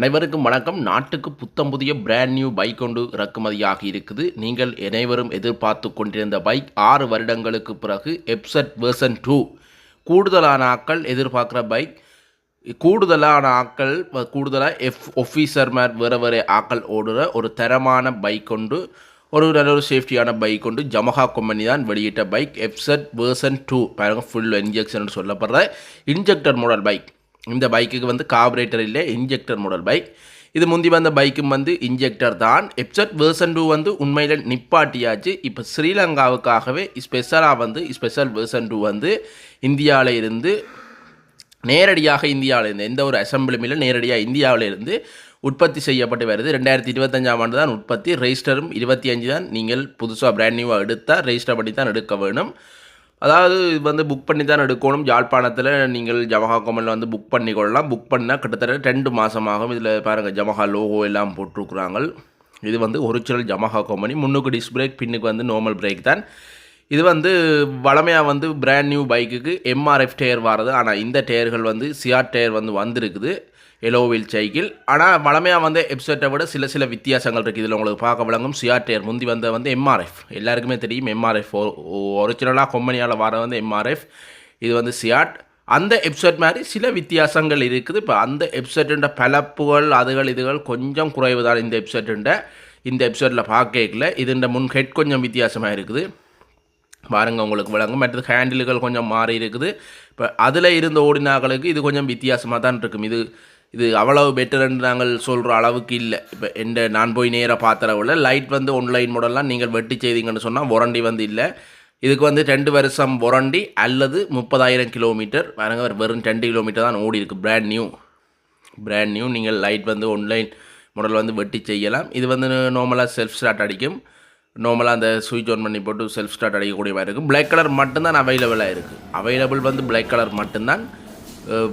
அனைவருக்கும் வணக்கம். நாட்டுக்கு புத்தம் புதிய பிராண்ட் நியூ பைக் ஒன்று இறக்குமதியாகி இருக்குது. நீங்கள் அனைவரும் எதிர்பார்த்து கொண்டிருந்த பைக் ஆறு வருடங்களுக்கு பிறகு எப்செட் வேர்சன் டூ கூடுதலான ஆட்கள் எதிர்பார்க்குற பைக் கூடுதலான ஆட்கள் கூடுதலாக எஃப் ஒஃபீஸர் மேர் வேறு வேறு ஆக்கள் ஓடுற ஒரு தரமான பைக் கொண்டு ஒரு நல்ல ஒரு சேஃப்டியான பைக் கொண்டு ஜமஹா கம்பெனி தான் வெளியிட்ட பைக் எப்செட் வேர்சன் டூ பாருங்கள் ஃபுல் இன்ஜெக்ஷன் சொல்லப்படுற இன்ஜெக்டர் மாடல் பைக் இந்த பைக்குக்கு வந்து கார்பரேட்டர் இல்லை இன்ஜெக்டர் மாடல் பைக் இது முந்தி வந்த பைக்கும் வந்து இன்ஜெக்டர் தான். எப்செட் வேர்சன் டூ வந்து உண்மையில் நிப்பாட்டியாச்சு. இப்போ ஸ்ரீலங்காவுக்காகவே ஸ்பெஷலாக வந்து ஸ்பெஷல் வேர்சன் டூ வந்து இந்தியாவில் இருந்து நேரடியாக இந்தியாவில் இருந்து எந்த ஒரு அசம்பிளி நேரடியாக இந்தியாவிலேருந்து உற்பத்தி செய்யப்பட்டு வருது. ரெண்டாயிரத்தி இருபத்தஞ்சாம் ஆண்டு தான் உற்பத்தி. ரெஜிஸ்டரும் இருபத்தி அஞ்சு தான். நீங்கள் புதுசாக பிராண்ட் நியூவாக எடுத்தால் ரெஜிஸ்டர் பண்ணி தான் எடுக்க வேணும். அதாவது இது வந்து புக் பண்ணி தான் எடுக்கணும். யாழ்ப்பாணத்தில் நீங்கள் ஜமஹா கோமலில் வந்து புக் பண்ணிக்கொள்ளலாம். புக் பண்ணால் கிட்டத்தட்ட ரெண்டு மாதமாகும் இதில் பாருங்கள் ஜமஹா லோகோ எல்லாம் போட்டிருக்குறாங்க இது வந்து ஒரிஜினல் ஜமஹா கம்பெனி முன்னுக்கு டிஸ்க் பிரேக் பின்னுக்கு வந்து நார்மல் பிரேக் தான். இது வந்து வளமையாக வந்து பிராண்ட் நியூ பைக்குக்கு எம்ஆர்எஃப் டயர் வரது. ஆனால் இந்த டயர்கள் வந்து சிஆர் டயர் வந்து வந்திருக்குது. எலோ வீல் சைக்கிள் ஆனால் வளமையாக வந்து எப்செட்டை விட சில சில வித்தியாசங்கள் இருக்குது இதில் உங்களுக்கு பார்க்க விளங்கும். சிஆர் முந்தி வந்த வந்து எம்ஆர்எஃப் எல்லாருக்குமே தெரியும். எம்ஆர்எஃப் ஒரிஜினலாக கொம்பனியால் வர வந்து எம்ஆர்எஃப் இது வந்து சியாட். அந்த எப்செட் மாதிரி சில வித்தியாசங்கள் இருக்குது. இப்போ அந்த எப்செட்டுன்ற பலப்புகள் அதுகள் இதுகள் கொஞ்சம் குறைவு தான் இந்த எப்செட்டுன்ற இந்த எப்செட்டில் பார்க்கல இதுண்ட முன் ஹெட் கொஞ்சம் வித்தியாசமாக இருக்குது. பாருங்கள் உங்களுக்கு விளங்கும். மற்றது ஹேண்டில்கள் கொஞ்சம் மாறி இருக்குது. இப்போ அதில் இருந்த ஓடினாக்களுக்கு இது கொஞ்சம் வித்தியாசமாக தான் இருக்கும். இது இது அவ்வளவு பெட்டர்ன்னு நாங்கள் சொல்கிற அளவுக்கு இல்லை. இப்போ எந்த நான் போய் நேராக பார்த்துறவுல லைட் வந்து ஒன்லைன் மாடல்லாம் நீங்கள் வெட்டி செய்தீங்கன்னு சொன்னால் ஒரண்டி வந்து இல்லை. இதுக்கு வந்து ரெண்டு வருஷம் ஒரண்டி அல்லது முப்பதாயிரம் கிலோமீட்டர் பாருங்க வெறும் ரெண்டு கிலோமீட்டர் தான் ஓடி இருக்குது பிராண்ட் நியூ பிராண்ட் நியூ நீங்கள் லைட் வந்து ஒன்லைன் மாடல் வந்து வெட்டி செய்யலாம். இது வந்து நார்மலாக செல்ஃப் ஸ்டார்ட் அடிக்கும். நார்மலாக அந்த சுவிட்ச் ஆன் பண்ணி போட்டு செல்ஃப் ஸ்டார்ட் அடிக்கக்கூடிய மாதிரி இருக்கும். பிளாக் கலர் மட்டும்தான் அவைலபிளாக இருக்குது அவைலபிள் வந்து பிளாக் கலர் மட்டும்தான்.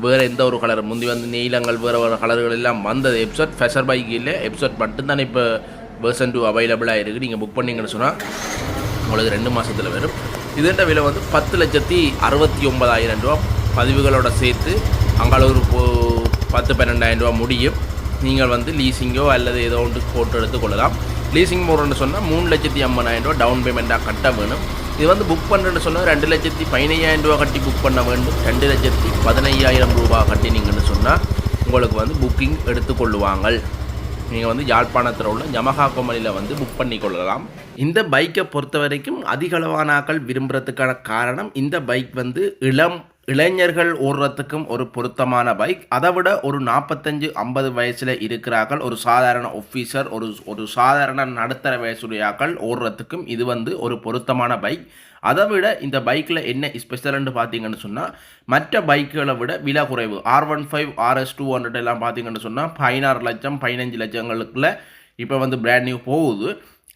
வேறு எந்த ஒரு கலர் முந்தி வந்து நீளங்கள் வேறு வேறு கலர்கள் எல்லாம் வந்தது எப்சட் ஃபெஷர் பைக் இல்லை எப்சட் மட்டும்தான் இப்போ வேர்சன் டூ அவைலபிளாக இருக்குது நீங்கள் புக் பண்ணீங்கன்னு சொன்னால் உங்களுக்கு ரெண்டு மாதத்தில் வரும் இதன் விலை வந்து பத்து லட்சத்தி அறுபத்தி ஒன்பதாயிரம் ரூபா பதிவுகளோட சேர்த்து அங்கால ஒரு போ- பத்து பன்னெண்டாயிரம் ரூபா முடியும் நீங்கள் வந்து லீசிங்கோ அல்லது ஏதோ ஒன்று போட்டு எடுத்துக்கொள்ளலாம் லீசிங் போடுறேன்னு சொன்னால் மூணு லட்சத்தி ஐம்பதாயிரம் ரூபா டவுன் பேமெண்ட்டாக கட்ட வேணும் இது வந்து புக் பண்ணுறேன்னு சொன்னால் ரெண்டு லட்சத்தி பதினையாயிரம் ரூபா கட்டி புக் பண்ண வேண்டும். ரெண்டு லட்சத்தி பதினையாயிரம் ரூபா கட்டினீங்கன்னு சொன்னால் உங்களுக்கு வந்து புக்கிங் எடுத்துக்கொள்ளுவாங்கள் நீங்கள் வந்து யாழ்ப்பாணத்தில் உள்ள யமஹா கோமலியில் வந்து புக் பண்ணி கொள்ளலாம். இந்த பைக்கை பொறுத்த வரைக்கும் அதிகளவான ஆக்கள் விரும்புகிறதுக்கான காரணம் இந்த பைக் வந்து இளம் இளைஞர்கள் ஓடுறதுக்கும் ஒரு பொருத்தமான பைக் அதை விட ஒரு நாற்பத்தஞ்சு ஐம்பது வயசில் இருக்கிறார்கள். ஒரு சாதாரண ஒஃபீஸர் ஒரு ஒரு சாதாரண நடுத்தர வயசுடையாக்கள் ஓடுறதுக்கும் இது வந்து ஒரு பொருத்தமான பைக் அதை விட இந்த பைக்கில் என்ன ஸ்பெஷல்னு பார்த்தீங்கன்னு சொன்னால் மற்ற பைக்குகளை விட விலை குறைவு. R one five RS two hundred எல்லாம் பார்த்தீங்கன்னு சொன்னால் பதினாறு லட்சம் பதினஞ்சு லட்சங்களுக்குள்ள இப்போ வந்து பிராண்ட் நியூ போகுது.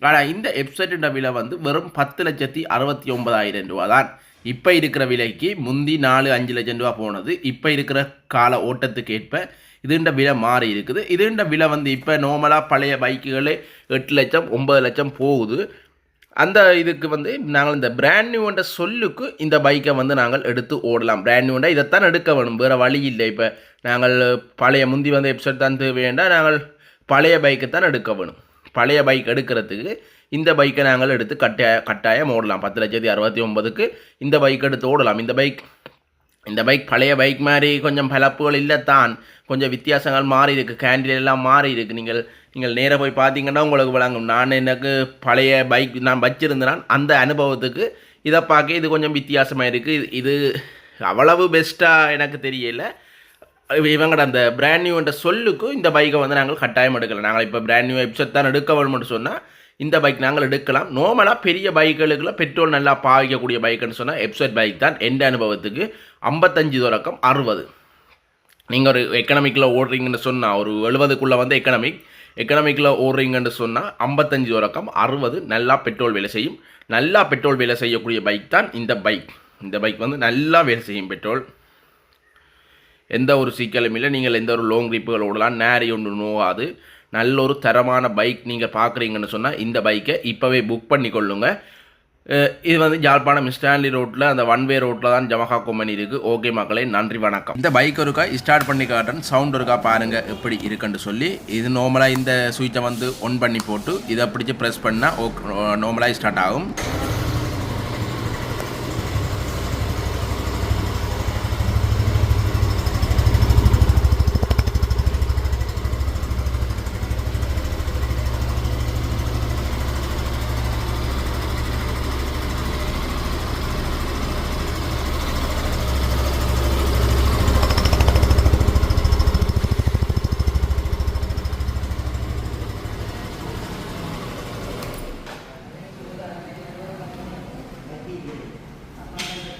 ஆனால் இந்த எப்செட்டோட விலை வந்து வெறும் பத்து லட்சத்தி அறுபத்தி ஒன்பதாயிரம் ரூபா தான் இப்போ இருக்கிற விலைக்கு முந்தி நாலு அஞ்சு லட்சம் ரூபா போனது. இப்போ இருக்கிற கால ஓட்டத்துக்கு ஏற்ப இதுண்ட விலை மாறி இருக்குது. இதுண்ட விலை வந்து இப்போ நார்மலாக பழைய பைக்குகளே எட்டு லட்சம் ஒம்பது லட்சம் போகுது. அந்த இதுக்கு வந்து நாங்கள் இந்த பிராண்ட் நியூன்ற சொல்லுக்கு இந்த பைக்கை வந்து நாங்கள் எடுத்து ஓடலாம். பிராண்ட் நியூண்டா இதைத்தான் எடுக்க வேணும். வேறு வழி இல்லை. இப்போ நாங்கள் பழைய முந்தி வந்த எபிசோட் தான் வேண்டாம் நாங்கள் பழைய பைக்கை தான் எடுக்க வேணும். பழைய பைக் எடுக்கிறதுக்கு இந்த பைக்கை நாங்கள் எடுத்து கட்டாய கட்டாயம் ஓடலாம். பத்து லட்சத்தி அறுபத்தி ஒன்பதுக்கு இந்த பைக் எடுத்து ஓடலாம். இந்த பைக் இந்த பைக் பழைய பைக் மாதிரி கொஞ்சம் பலப்புகள் இல்லை தான் கொஞ்சம் வித்தியாசங்கள் மாறி இருக்குது கேண்டில் எல்லாம் மாறி இருக்குது நீங்கள் நீங்கள் நேராக போய் பார்த்தீங்கன்னா உங்களுக்கு விளங்கும். நான் எனக்கு பழைய பைக் நான் வச்சிருந்தேன் அந்த அனுபவத்துக்கு இதை பார்க்க இது கொஞ்சம் வித்தியாசமாக இருக்குது இது அவ்வளவு பெஸ்ட்டாக எனக்கு தெரியலை. இவங்கட அந்த பிராண்ட் நியூன்ற சொல்லுக்கும் இந்த பைக்கை வந்து நாங்கள் கட்டாயம் எடுக்கலை. நாங்கள் இப்போ பிராண்ட் நியூ எபிசோட் தான் எடுக்க வேணும்னு சொன்னால் இந்த பைக் நாங்கள் எடுக்கலாம். நார்மலாக பெரிய பைக்குகளுக்குள்ள பெட்ரோல் நல்லா பாவிக்கக்கூடிய பைக்குன்னு சொன்னால் எப்செட் பைக் தான் எந்த அனுபவத்துக்கு? ஐம்பத்தஞ்சு தொடக்கம் அறுபது. நீங்கள் ஒரு எக்கனாமிக்கில் ஓடுறீங்கன்னு சொன்னால் ஒரு எழுபதுக்குள்ளே வந்து எக்கனாமிக் எக்கனாமிக்கில் ஓடுறீங்கன்னு சொன்னால் ஐம்பத்தஞ்சு தொடக்கம் அறுபது நல்லா பெட்ரோல் வேலை செய்யும். நல்லா பெட்ரோல் வேலை செய்யக்கூடிய பைக் தான் இந்த பைக் இந்த பைக் வந்து நல்லா வேலை செய்யும் பெட்ரோல் எந்த ஒரு சிக்கலும் இல்லை. நீங்கள் எந்த ஒரு லாங் ட்ரிப்புகள் ஓடலாம். நேரி ஒன்று நோவாது. நல்ல ஒரு தரமான பைக் நீங்கள் பார்க்குறீங்கன்னு சொன்னால் இந்த பைக்கை இப்போவே புக் பண்ணி கொள்ளுங்க இது வந்து யாழ்ப்பாணம் ஸ்டான்லி ரோட்டில் அந்த ஒன் வே ரோட்டில் தான் ஜமகா கொம்பனி இருக்குது ஓகே மக்களே நன்றி வணக்கம். இந்த பைக் ஒருக்கா ஸ்டார்ட் பண்ணி காட்டுறேன் சவுண்ட் ஒருக்கா பாருங்கள் எப்படி இருக்குன்னு சொல்லி இது நார்மலாக இந்த சுவிட்சை வந்து ஒன் பண்ணி போட்டு இதை பிடிச்சி ப்ரெஸ் பண்ணால் ஓ நார்மலாக ஸ்டார்ட் ஆகும்.